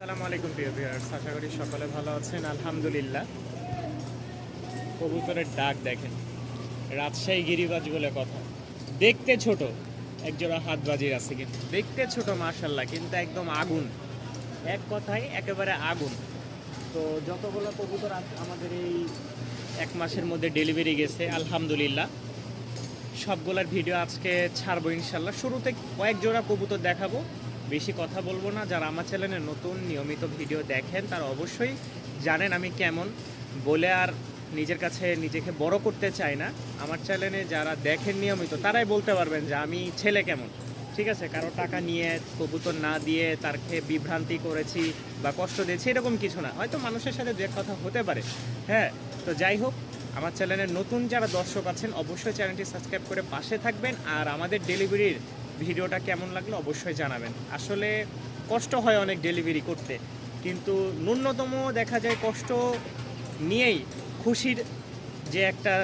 আসসালামু আলাইকুম, প্রিয় ভিউয়ার্স। আশা করি সকলে ভালো আছেন। আলহামদুলিল্লাহ। কবুতরের ডাক দেখেন। রাজশাহী গিরিবাজ বলে কথা। দেখতে ছোট। একজোড়া হাত বাজির আছে কিন্তু। দেখতে ছোট মার্শাল্লাহ কিন্তু একদম আগুন। এক কথায় একেবারে আগুন। তো যতগুলো কবুতর আমাদের এই এক মাসের মধ্যে ডেলিভারি গেছে, আলহামদুলিল্লাহ। সবগুলোর ভিডিও আজকে ছাড়বো ইনশাল্লাহ শুরুতে কয়েক জোড়া কবুতর দেখাবো। বেশি কথা বলব না। যারা আমার চ্যানেলে নতুন নিয়মিত ভিডিও দেখেন, তারা অবশ্যই জানেন আমি কেমন। বলে আর নিজের কাছে নিজেকে বড় করতে চাই না। আমার চ্যানেলে যারা দেখেন নিয়মিত, তারাই বলতে পারবেন যে আমি ছেলে কেমন। ঠিক আছে? কারও টাকা নিয়ে কবুতর না দিয়ে তারকে বিভ্রান্তি করেছি বা কষ্ট দিয়েছি, এরকম কিছু না। হয়তো মানুষের সাথে এক কথা হতে পারে। হ্যাঁ তো যাই হোক, আমার চ্যানেলের নতুন যারা দর্শক আছেন, অবশ্যই চ্যানেলটি সাবস্ক্রাইব করে পাশে থাকবেন। আর আমাদের ডেলিভারির ভিডিওটা কেমন লাগল অবশ্যই জানাবেন। আসলে কষ্ট হয় অনেক ডেলিভারি করতে, কিন্তু ন্যূনতম দেখা যায় কষ্ট নিয়েই খুশির যে একটা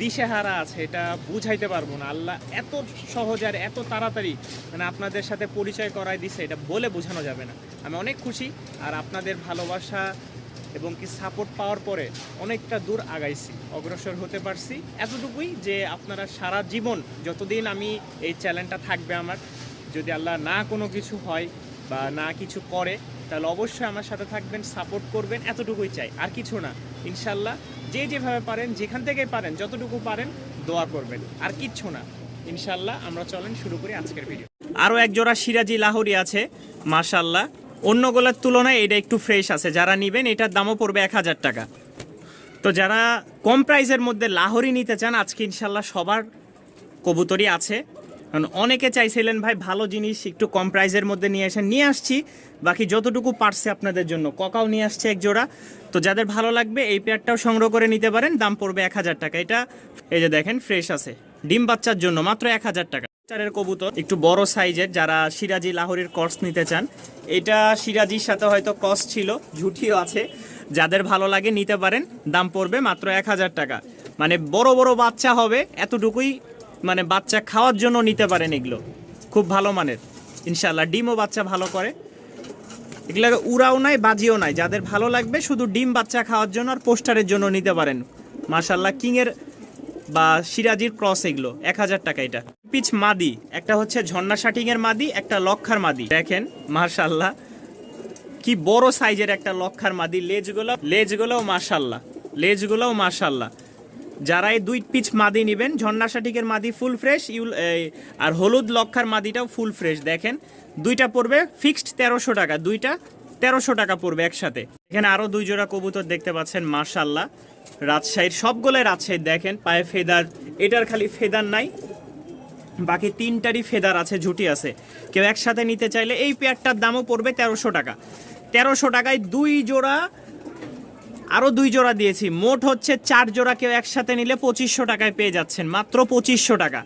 দিশেহারা আছে এটা বুঝাইতে পারব না। আল্লাহ এত সহজ আর এত তাড়াতাড়ি মানে আপনাদের সাথে পরিচয় করায় দিছে, এটা বলে বোঝানো যাবে না। আমি অনেক খুশি আর আপনাদের ভালোবাসা এবং কি সাপোর্ট পাওয়ার পরে অনেকটা দূর আগাইছি, অগ্রসর হতে পারছি। এতটুকুই যে আপনারা সারা জীবন যতদিন আমি এই চ্যানেলটা থাকবে আমার, যদি আল্লাহ না কোনো কিছু হয় বা না কিছু করে, তাহলে অবশ্যই আমার সাথে থাকবেন সাপোর্ট করবেন, এতটুকুই চাই। আর কিছু না ইনশাল্লাহ যে যেভাবে পারেন, যেখান থেকে পারেন, যতটুকু পারেন, দোয়া করবেন। আর কিচ্ছু না ইনশাল্লাহ আমরা চলেন শুরু করি আজকের ভিডিও আরও এক জোড়া সিরাজি লাহোরি আছে মাশাল্লাহ অন্যগুলোর তুলনায় এটা একটু ফ্রেশ আছে। যারা নেবেন, এটার দামও পড়বে এক হাজার টাকা। তো যারা কম প্রাইসের মধ্যে লাহোরি নিতে চান, আজকে ইনশাল্লাহ সবার কবুতরই আছে। কারণ অনেকে চাইছিলেন, ভাই, ভালো জিনিস, একটু কম প্রাইসের মধ্যে নিয়ে আসেন। নিয়ে আসছি, বাকি যতটুকু পারছে আপনাদের জন্য। ককাও নিয়ে আসছে এক জোড়া। তো যাদের ভালো লাগবে, এই পেয়ারটাও সংগ্রহ করে নিতে পারেন। দাম পড়বে এক হাজার টাকা। এটা, এই যে দেখেন ফ্রেশ আছে। ডিম বাচ্চার জন্য মাত্র এক হাজার টাকা। চারের কবুতর, একটু বড় সাইজের, যারা সিরাজি লাহোরের কর্স নিতে চান। এটা সিরাজির সাথে হয়তো কস ছিল ঝুঠিও আছে। যাদের ভালো লাগে নিতে পারেন, দাম পড়বে মাত্র এক হাজার টাকা। মানে বড় বড় বাচ্চা হবে, এতটুকুই মানে বাচ্চা খাওয়ার জন্য নিতে পারেন এগুলো। খুব ভালো মানের। ইনশাল্লাহ ডিমও বাচ্চা ভালো করে। এগুলো উড়াও নাই, বাজিও নাই। যাদের ভালো লাগবে, শুধু ডিম বাচ্চা খাওয়ার জন্য আর পোস্টারের জন্য নিতে পারেন। মার্শাল্লাহ কিংয়ের বা সিরাজির ক্রস এগুলো, এক হাজার টাকা এটা। পিচ মাদি, একটা হচ্ছে ঝর্ণা শাটিং এর মাদি, একটা লক্ষার মাদি। দেখেন মার্শাল্লাহ কি বড় সাইজের একটা লক্ষার মাদি, লেজগুলো, লেজগুলোও মার্শাল্লাহ লেজগুলোও মার্শাল্লাহ যারা এই দুই পিচ মাদি নেবেন, ঝর্ণা শাটিকের মাদি ফুল ফ্রেশ, ইউল আর হলুদ লক্ষার মাদিটাও ফুল ফ্রেশ, দেখেন। দুইটা পড়বে ফিক্সড তেরোশো টাকা, দুইটা তেরোশো টাকা পড়বে একসাথে। এখানে আরও দুই জোড়া কবুতর দেখতে পাচ্ছেন মার্শাল্লাহ রাজশাহীর সবগুলোই রাজশাহীর দেখেন, পায়ে ফেদার, এটার খালি ফেদার নাই। বাকি তিনটারই ফেদার আছে, ঝুটি আছে। কেউ একসাথে নিতে চাইলে এই পেয়ারটার দামও পড়বে তেরোশো টাকা। তেরোশো টাকায় দুই জোড়া, আরও দুই জোড়া দিয়েছি। মোট হচ্ছে চার জোড়া কেউ একসাথে নিলে পঁচিশশো টাকায় পেয়ে যাচ্ছেন। মাত্র পঁচিশশো টাকা।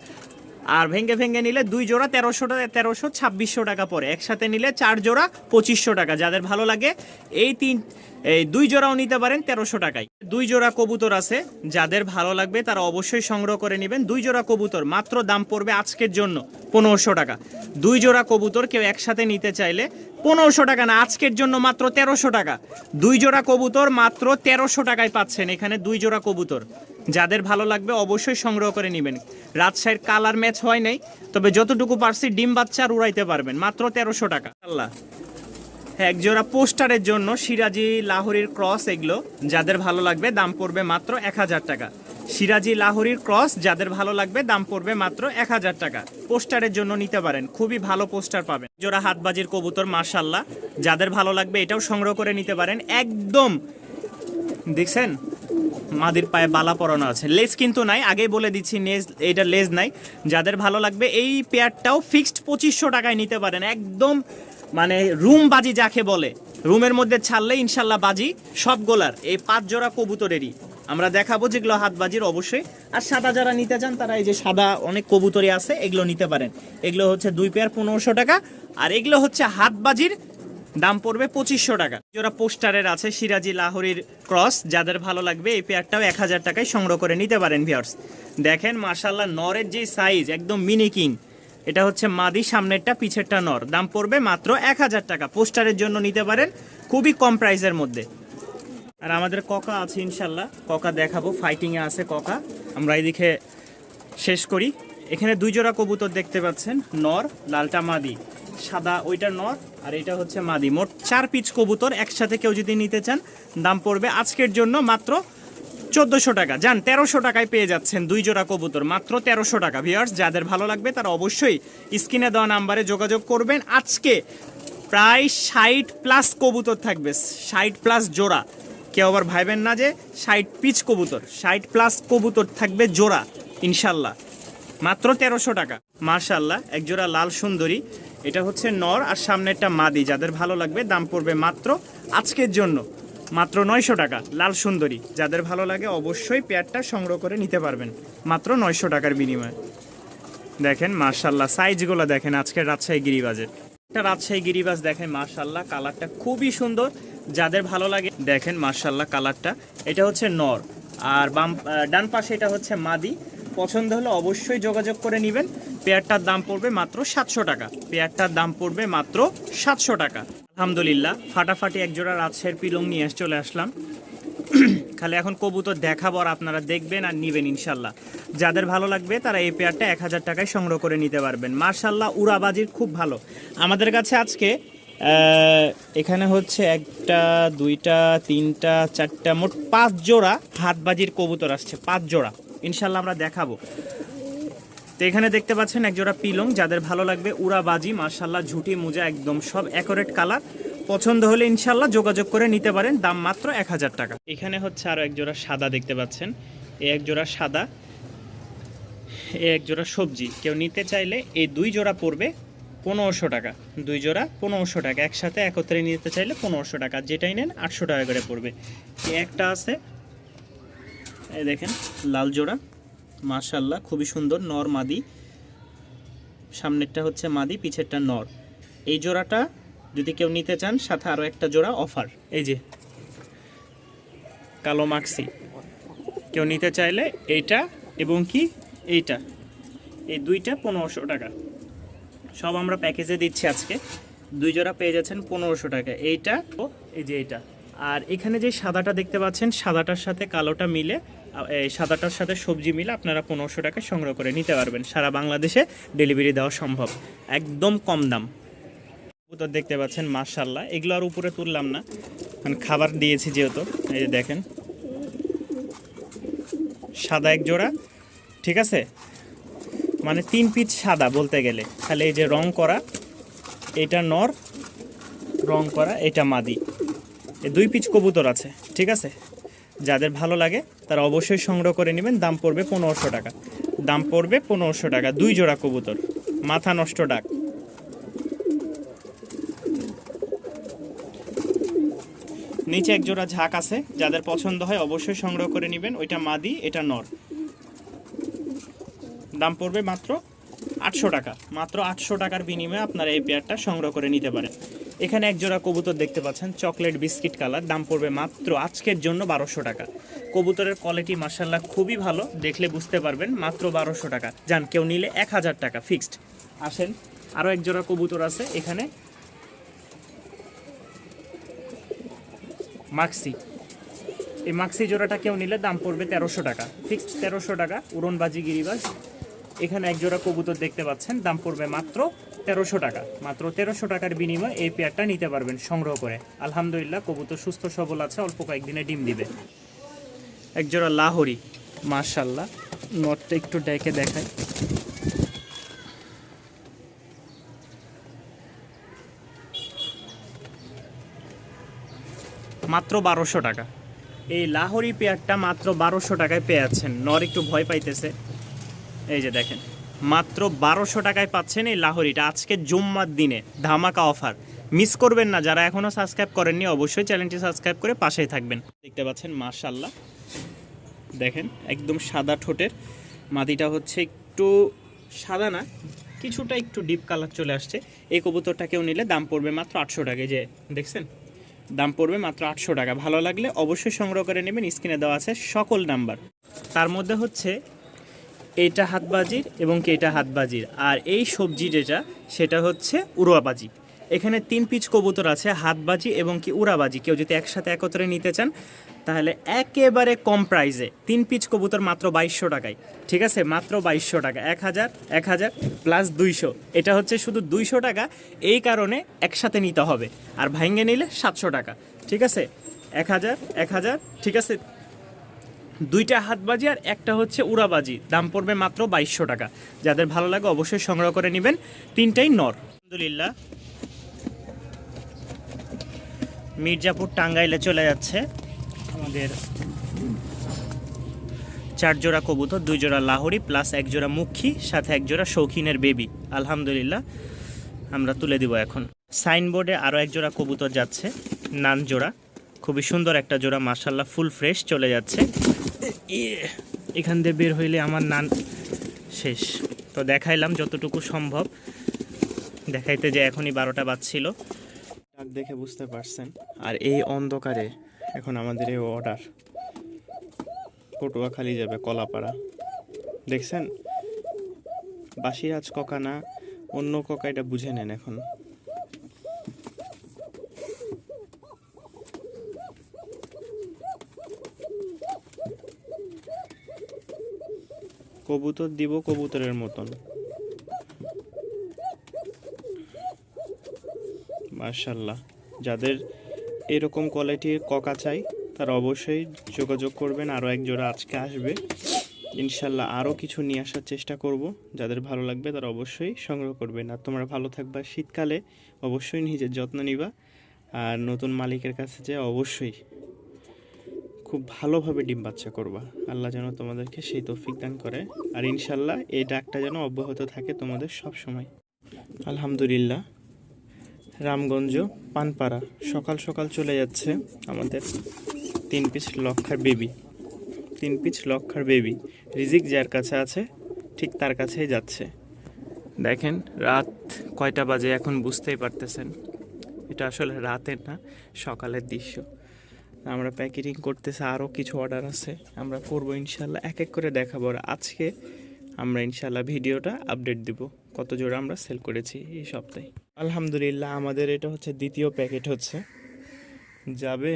আর ভেঙ্গে ভেঙ্গে নিলে দুই জোড়া তেরোশো তেরোশো, ছাব্বিশশো টাকা পরে একসাথে নিলে চার জোড়া পঁচিশশো টাকা। যাদের ভালো লাগে, এই তিন এই দুই জোড়াও নিতে পারেন তেরোশো টাকায়। দুই জোড়া কবুতর আছে। যাদের ভালো লাগবে তারা অবশ্যই সংগ্রহ করে নেবেন। দুই জোড়া কবুতর, মাত্র দাম পড়বে আজকের জন্য পনেরোশো টাকা। দুই জোড়া কবুতর কেউ একসাথে নিতে চাইলে পনেরোশো টাকা না, আজকের জন্য মাত্র তেরোশো টাকা। দুই জোড়া কবুতর মাত্র তেরোশো টাকায় পাচ্ছেন এখানে দুই জোড়া কবুতর। যাদের ভালো লাগবে অবশ্যই সংগ্রহ করে নেবেন। রাজশাহীর কালার ম্যাচ হয় নাই, তবে যতটুকু পারছি ডিম বাচ্চা আর উড়াইতে পারবেন, মাত্র তেরোশো টাকা। আল্লাহ এক জোড়া পোস্টারের জন্য সিরাজি লাহোরির ক্রস এগুলো, যাদের ভালো লাগবে দাম পড়বে মাত্র এক হাজার টাকা। সিরাজি লাহোরির ক্রস, যাদের ভালো লাগবে দাম পড়বে মাত্র এক হাজার টাকা। পোস্টারের জন্য নিতে পারেন, খুবই ভালো পোস্টার পাবেন। জোড়া হাতবাজির কবুতর মার্শাল্লাহ যাদের ভালো লাগবে এটাও সংগ্রহ করে নিতে পারেন, একদম, দেখছেন? মাদির পায়ে বালা পরানো আছে। লেজ কিন্তু নাই, আগেই বলে দিচ্ছি, নেজ, এইটা লেজ নাই। যাদের ভালো লাগবে, এই পেয়ারটাও ফিক্সড পঁচিশশো টাকায় নিতে পারেন। একদম মানে রুম বাজি যাকে বলে। রুমের মধ্যে ছাড়লে ইনশাল্লাহ বাজি, সব গোলার। এই পাঁচ জোড়া কবুতরেরই। আমরা দেখাবো যেগুলো হাত বাজির অবশ্যই। আর সাদা যারা নিতে চান, তারা এই যে সাদা অনেক কবুতরি আছে, এগুলো নিতে পারেন। এগুলো হচ্ছে দুই পেয়ার পনেরোশো টাকা। আর এগুলো হচ্ছে হাত বাজির দাম পড়বে পঁচিশশো টাকা। যারা পোস্টারের আছে সিরাজি লাহোরির ক্রস, যাদের ভালো লাগবে এই পেয়ারটাও এক হাজার টাকায় সংগ্রহ করে নিতে পারেন ভিওর্স দেখেন মার্শাল্লাহ নরের যে সাইজ একদম মিনি কিং এটা হচ্ছে মাদি, সামনেরটা পিছেরটা নর। দাম পড়বে মাত্র এক হাজার টাকা। পোস্টারের জন্য নিতে পারেন খুবই কম প্রাইসের মধ্যে। আর আমাদের ককা আছে ইনশাল্লাহ ককা দেখাবো ফাইটিংয়ে আছে ককা। আমরা এদিকে শেষ করি। এখানে দুই জোড়া কবুতর দেখতে পাচ্ছেন, নর, লালটা মাদি। সাদা ওইটা নর, আর এটা হচ্ছে মাদি। মোট চার পিচ কবুতর একসাথে কেউ যদি নিতে চান, দাম পড়বে আজকের জন্য মাত্র চোদ্দোশো টাকা। যান, তেরোশো টাকায় পেয়ে যাচ্ছেন দুই জোড়া কবুতর, মাত্র তেরোশো টাকা। ভিউয়ার্স, যাদের ভালো লাগবে তারা অবশ্যই স্ক্রিনে দেওয়া নাম্বারে যোগাযোগ করবেন। আজকে প্রায় ষাট প্লাস কবুতর থাকবে, ষাট প্লাস জোড়া। কেউ আবার ভাইবেন না যে ষাট পিচ কবুতর, ষাট প্লাস কবুতর থাকবে জোড়া, ইনশাল্লাহ। মাত্র তেরোশো টাকা। মার্শাল্লাহ এক জোড়া লাল সুন্দরী। এটা হচ্ছে নর আর সামনেরটা মাদি। যাদের ভালো লাগবে, দাম পড়বে মাত্র আজকের জন্য। মাত্র নয়শো টাকা, লাল সুন্দরী। যাদের ভালো লাগে, অবশ্যই পেয়ারটা সংগ্রহ করে নিতে পারবেন। মাত্র নয়শো টাকার বিনিময়ে। দেখেন মার্শাল্লাহ সাইজগুলো দেখেন, আজকের রাজশাহী গিরিবাজের। একটা রাজশাহী গিরিবাজ দেখেন মার্শাল্লাহ কালারটা খুবই সুন্দর। যাদের ভালো লাগে, দেখেন মার্শাল্লাহ কালারটা। এটা হচ্ছে নর। আর বাম ডান পাশে এটা হচ্ছে মাদি। পছন্দ হলে অবশ্যই যোগাযোগ করে নেবেন। পেয়ারটার দাম পড়বে মাত্র সাতশো টাকা। পেয়ারটার দাম পড়বে মাত্র সাতশো টাকা। আলহামদুলিল্লাহ, ফাটাফাটি একজোড়া রাজশাহীর পিলং নিয়ে এসে চলে আসলাম। খালি এখন কবুতর দেখাবো আপনারা দেখবেন আর নিবেন ইনশাল্লাহ। যাদের ভালো লাগবে তারা এই পেয়ারটা এক হাজার টাকায় সংগ্রহ করে নিতে পারবেন। মার্শাল্লাহ, উড়াবাজির খুব ভালো। আমাদের কাছে আজকে এখানে হচ্ছে একটা, দুইটা, তিনটা, চারটা, মোট পাঁচ জোড়া হাতবাজির কবুতর আসছে, পাঁচ জোড়া। ইনশাল্লাহ আমরা দেখাবো। তো এখানে দেখতে পাচ্ছেন এক জোড়া পিলং, যাদের ভালো লাগবে উড়াবাজি মার্শাল্লাহ ঝুটি, মোজা, একদম সব অ্যাকোরেট কালার পছন্দ হলে ইনশাল্লাহ যোগাযোগ করে নিতে পারেন, দাম মাত্র এক হাজার টাকা। এখানে হচ্ছে আরও এক জোড়া সাদা দেখতে পাচ্ছেন। এ এক জোড়া সাদা, এ এক জোড়া সবজি। কেউ নিতে চাইলে এই দুই জোড়া পড়বে পনেরোশো টাকা। দুই জোড়া পনেরোশো টাকা। একসাথে একত্রে নিতে চাইলে পনেরোশো টাকা। যেটাই নেন আটশো টাকা করে পড়বে। একটা আছে এই দেখেন, লাল জোড়া। মাশাল্লাহ খুবই সুন্দর, নর মাদি। সামনেরটা হচ্ছে মাদি, পিছেরটা নর। এই জোড়াটা যদি কেউ নিতে চান, সাথে আরও একটা জোড়া অফার। এই যে, কালো মাক্সি। কেউ নিতে চাইলে এইটা এবং কি এইটা। এই দুইটা পনেরোশো টাকা। সব আমরা প্যাকেজে দিচ্ছি আজকে। দুই জোড়া পেয়ে যাচ্ছেন পনেরোশো টাকা। এইটা ও এই যে এইটা। আর এখানে যে সাদাটা দেখতে পাচ্ছেন, সাদাটার সাথে কালোটা মিলে এই সাদাটার সাথে সবজি মিলে আপনারা পনেরোশো টাকা সংগ্রহ করে নিতে পারবেন। সারা বাংলাদেশে ডেলিভারি দেওয়া সম্ভব। একদম কম দাম। কবুতর দেখতে পাচ্ছেন মার্শাল্লাহ এগুলো আর উপরে তুললাম না। মানে খাবার দিয়েছি যেহেতু, এই যে দেখেন। সাদা এক জোড়া, ঠিক আছে? মানে তিন পিচ সাদা বলতে গেলে। তাহলে এই যে রং করা, এটা নর, রং করা, এটা মাদি। এই দুই পিচ কবুতর আছে, ঠিক আছে? যাদের ভালো লাগে, তারা অবশ্যই সংগ্রহ করে নেবেন। দাম পড়বে পনেরোশো টাকা। দাম পড়বে পনেরোশো টাকা। দুই জোড়া কবুতর। মাথা নষ্ট ডাক। নিচে এক জোড়া ঝাঁক আছে। যাদের পছন্দ হয়, অবশ্যই সংগ্রহ করে নেবেন। ওইটা মাদি, এটা নর। দাম পড়বে মাত্র আটশো টাকা। মাত্র আটশো টাকার বিনিময়ে আপনারা এই পেয়ারটা সংগ্রহ করে নিতে পারেন। এখানে এক জোড়া কবুতর দেখতে পাচ্ছেন, চকলেট বিস্কিট কালার, দাম পড়বে মাত্র আজকের জন্য বারোশো টাকা। কবুতরের কোয়ালিটি মার্শাল্লাহ খুবই ভালো, দেখলে বুঝতে পারবেন, মাত্র বারোশো টাকা। যান, কেউ নিলে এক হাজার টাকা ফিক্সড আসেন আরও এক জোড়া কবুতর আছে এখানে। মাক্সি। এই মাক্সি জোড়াটা কেউ নিলে দাম পড়বে তেরোশো টাকা। ফিক্সড তেরোশো টাকা, উড়নবাজি গিরিবাজ। এখানে এক জোড়া কবুতর দেখতে পাচ্ছেন, দাম পড়বে মাত্র তেরোশো টাকা। মাত্র তেরোশো টাকার বিনিময়ে এই পেয়ারটা নিতে পারবেন সংগ্রহ করে। আলহামদুলিল্লাহ, কবুতর সুস্থ, সবল আছে, অল্প কয়েকদিনে ডিম দিবে। এক জোড়া লাহরি মার্শাল্লাহ নটটা একটু ডেকে দেখায় মাত্র বারোশো টাকা। এই লাহোরি পেয়ারটা মাত্র বারোশো টাকায় পেয়ে যাচ্ছেন। নর একটু ভয় পাইতেছে। এই যে দেখেন, মাত্র বারোশো টাকায় পাচ্ছেন এই লাহরিটা আজকে জুম্মার দিনে, ধামাকা অফার। মিস করবেন না, যারা এখনও সাবস্ক্রাইব করেননি, অবশ্যই চ্যানেলটি সাবস্ক্রাইব করে পাশেই থাকবেন। দেখতে পাচ্ছেন মার্শাল্লাহ দেখেন, একদম সাদা ঠোঁটের মাটিটা হচ্ছে একটু সাদা না, কিছুটা একটু ডিপ কালার চলে আসছে। এই কবুতরটাকেও নিলে দাম পড়বে মাত্র আটশো টাকা যে দেখছেন? দাম পড়বে মাত্র আটশো টাকা। ভালো লাগলে অবশ্যই সংগ্রহ করে নেবেন, স্ক্রিনে দেওয়া আছে সকল নাম্বার। তার মধ্যে হচ্ছে এইটা হাতবাজির এবং কি এটা হাতবাজির। আর এই সবজি যেটা, সেটা হচ্ছে উড়োয়াবাজি এখানে তিন পিচ কবুতর আছে, হাতবাজি এবং কি উড়াবাজি। কেউ যদি একসাথে একত্রে নিতে চান, তাহলে একেবারে কম প্রাইসে তিন পিচ কবুতর মাত্র বাইশশো টাকায়। ঠিক আছে? মাত্র বাইশশো টাকা। এক হাজার এক হাজার প্লাস দুইশো। এটা হচ্ছে শুধু দুইশো টাকা। এই কারণে একসাথে নিতে হবে। আর ভাঙ্গে নিলে সাতশো টাকা। ঠিক আছে? এক হাজার এক হাজার, ঠিক আছে? দুইটা হাতবাজি আর একটা হচ্ছে উড়াবাজি। দাম পড়বে মাত্র বাইশশো টাকা। যাদের ভালো লাগে অবশ্যই সংগ্রহ করে নেবেন। তিনটাই নর। আলহামদুলিল্লাহ। মির্জাপুর টাঙ্গাইলে চলে যাচ্ছে। আমাদের চার জোড়া কবুতর দুই জোড়া লাহোরি প্লাস এক জোড়া মুখী, সাথে এক জোড়া শৌখিনের বেবি। আলহামদুলিল্লাহ, আমরা তুলে দিব এখন। সাইনবোর্ডে আরও এক জোড়া কবুতর যাচ্ছে নান জোড়া খুবই সুন্দর একটা জোড়া মার্শাল্লাহ ফুল ফ্রেশ চলে যাচ্ছে। এখান দিয়ে বের হইলে আমার নান শেষ। তো দেখাইলাম যতটুকু সম্ভব। দেখাইতে যে এখনই বারোটা বাজছিল। ডাক দেখে বুঝতে পারছেন। আর এই অন্ধকারে এখন আমাদের এই অর্ডার পটুয়াখালী যাবে, কলাপাড়া। দেখছেন? বাসিরাজ ককা না, অন্য ককা এটা বুঝে নেন এখন। কবুতর দিব কবুতরের মতন। মার্শাল্লাহ যাদের এরকম কোয়ালিটির ককা চাই তারা অবশ্যই যোগাযোগ করবেন। আরও এক জোড়া আজকে আসবে। ইনশাল্লাহ আরও কিছু নিয়ে আসার চেষ্টা করব। যাদের ভালো লাগবে তারা অবশ্যই সংগ্রহ করবেন। আর তোমরা ভালো থাকবা শীতকালে, অবশ্যই নিজের যত্ন নিবা। আর নতুন মালিকের কাছে যে অবশ্যই খুব ভালোভাবে ডিম বাচ্চা করবা। আল্লাহ যেন তোমাদেরকে সেই তৌফিক দান করে। আর ইনশাল্লাহ এই ডাকটা যেন অব্যাহত থাকে তোমাদের সব সময়। আলহামদুলিল্লাহ, রামগঞ্জ, পানপাড়া সকাল সকাল চলে যাচ্ছে আমাদের তিন পিস লক্ষার বেবি। তিন পিস লক্ষার বেবি। রিজিক যার কাছে আছে, ঠিক তার কাছেই যাচ্ছে। দেখেন, রাত কয়টা বাজে এখন বুঝতেই পারতেছেন। এটা আসলে রাতের না, সকালের দৃশ্য। আমরা প্যাকেটিং করতেছে আরও কিছু অর্ডার আছে। আমরা করব ইনশাল্লাহ এক এক করে দেখাবো আর আজকে আমরা ইনশাল্লাহ ভিডিওটা আপডেট দিব, কত জোড়া আমরা সেল করেছি এই সপ্তাহে। আলহামদুলিল্লাহ, আমাদের এটা হচ্ছে দ্বিতীয় প্যাকেট হচ্ছে। যাবে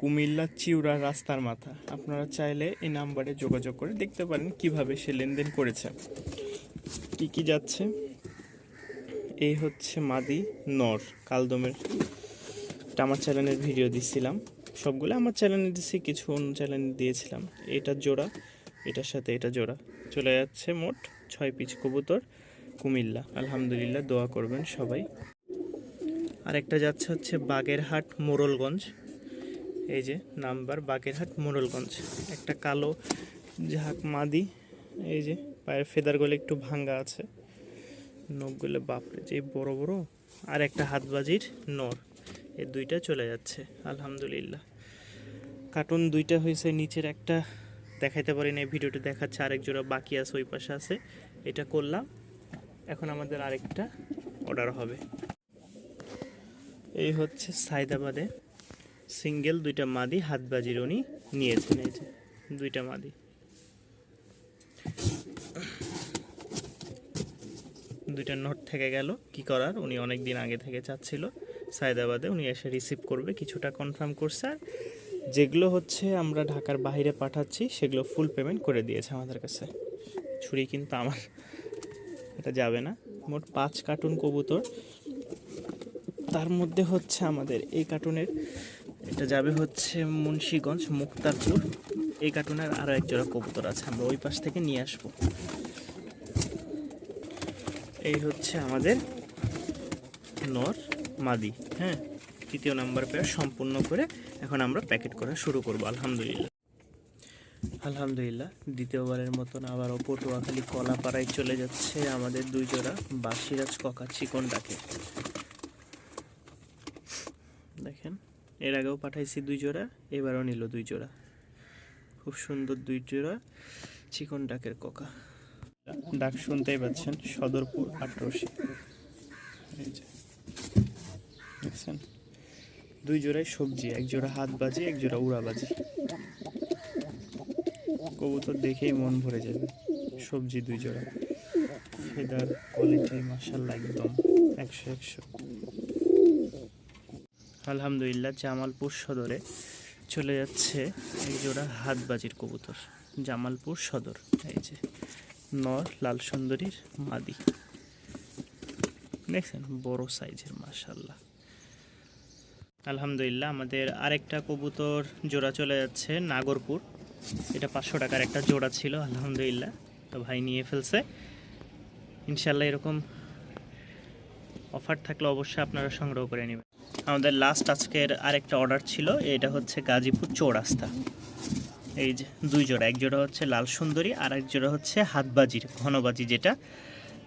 কুমিল্লা চিউড়া রাস্তার মাথা। আপনারা চাইলে এই নাম্বারে যোগাযোগ করে দেখতে পারেন কীভাবে সে লেনদেন করেছে। কি কি যাচ্ছে? এই হচ্ছে মাদি নর, কালদমের আমার চ্যানেলের ভিডিও দিছিলাম। সবগুলো আমার চ্যানেলে দিছি, কিছু অন্য চ্যানেলে দিয়েছিলাম। এটা জোড়া, এটার সাথে এটা জোড়া। চলে যাচ্ছে মোট ছয় পিচ কবুতর, কুমিল্লা। আলহামদুলিল্লাহ, দোয়া করবেন সবাই। আর একটা যাচ্ছে হচ্ছে বাগেরহাট মোরলগঞ্জ। এই যে, নাম্বার বাগেরহাট মোরলগঞ্জ। একটা কালো ঝাঁক মাদি, এই যে, পায়ের ফেদারগুলো একটু ভাঙ্গা আছে। নখগুলো বাপরে, যে বড় বড়। আর একটা হাতবাজির নর। এই দুইটা চলে যাচ্ছে, আলহামদুলিল্লাহ। কার্টুন দুইটা হয়েছে, নিচের একটা দেখাইতে পারি না এই ভিডিওটা দেখাচ্ছে আরেক জোড়া বাকি আছে, ওই পাশে আছে। এটা করলাম, এখন আমাদের আরেকটা অর্ডার হবে। এই হচ্ছে সায়দাবাদে সিঙ্গেল দুইটা মাদি হাতবাজির উনি নিয়েছেন এই যে দুইটা মাদি। দুইটা নোট থেকে গেল, কি করার, উনি অনেক দিন আগে থেকে চাচ্ছিল। সায়দাবাদে, উনি এসে রিসিভ করবে, কিছুটা কনফার্ম করছে। আর যেগুলো হচ্ছে আমরা ঢাকার বাইরে পাঠাচ্ছি, সেগুলো ফুল পেমেন্ট করে দিয়েছে আমাদের কাছে। ছুরি কিন্তু আমার, এটা যাবে না। মোট পাঁচ কার্টুন কবুতর। তার মধ্যে হচ্ছে আমাদের এই কার্টুনের এটা যাবে হচ্ছে মুন্সীগঞ্জ মুক্তারপুর। এই কার্টুনের আরও এক জোড়া কবুতর আছে, আমরা ওই পাশ থেকে নিয়ে আসব। এই হচ্ছে আমাদের নর মাদি। হ্যাঁ তৃতীয় নাম্বার পেয়ার সম্পূর্ণ করে এখন আমরা প্যাকেট করা শুরু করব, আলহামদুলিল্লাহ। আলহামদুলিল্লাহ, দ্বিতীয়বারের মতন আবারও পটুয়াখালী কলাপাড়ায় চলে যাচ্ছে আমাদের দুই জোড়া বাসিরাজ ককা চিকন ডাকে দেখেন, এর আগেও পাঠাইছি দুই জোড়া এবারও নিল দুই জোড়া খুব সুন্দর দুই জোড়া চিকন ডাকের ককা। ডাক শুনতেই পাচ্ছেন, সদরপুর আটরশি দেখছেন? দুই জোড়ায় সবজি, এক জোড়া হাত বাজি, এক জোড়া উড়া বাজি। কবুতর দেখেই মন ভরে যাবে। সবজি দুই জোড়া। ফেদার কোয়ালিটি মাসাল্লাহ একদম একশো একশো। আলহামদুলিল্লাহ জামালপুর সদরে চলে যাচ্ছে এক জোড়া হাত বাজির কবুতর। জামালপুর সদর, এই যে নর লাল সুন্দরীর মাদি। দেখছেন? বড় সাইজের মাশাল্লাহ আলহামদুলিল্লাহ, আমাদের আরেকটা কবুতর জোড়া চলে যাচ্ছে, নাগরপুর। এটা পাঁচশো টাকার একটা জোড়া ছিল, আলহামদুলিল্লাহ। তো ভাই নিয়ে ফেলছে। ইনশাল্লাহ এরকম অফার থাকলে অবশ্যই আপনারা সংগ্রহ করে নেবেন। আমাদের লাস্ট আজকের আরেকটা অর্ডার ছিল, এটা হচ্ছে গাজীপুর চৌরাস্তা। এই যে দুই জোড়া, এক জোড়া হচ্ছে লাল সুন্দরী আর এক জোড়া হচ্ছে হাতবাজির, ঘনবাজি যেটা।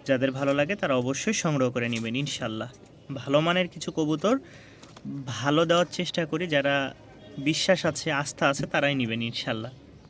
যাদের ভালো লাগে তারা অবশ্যই সংগ্রহ করে নেবেন ইনশাল্লাহ ভালো মানের কিছু কবুতর ভালো দেওয়ার চেষ্টা করি যারা বিশ্বাস আছে আস্থা আছে তারাই নেবেন ইনশাল্লাহ।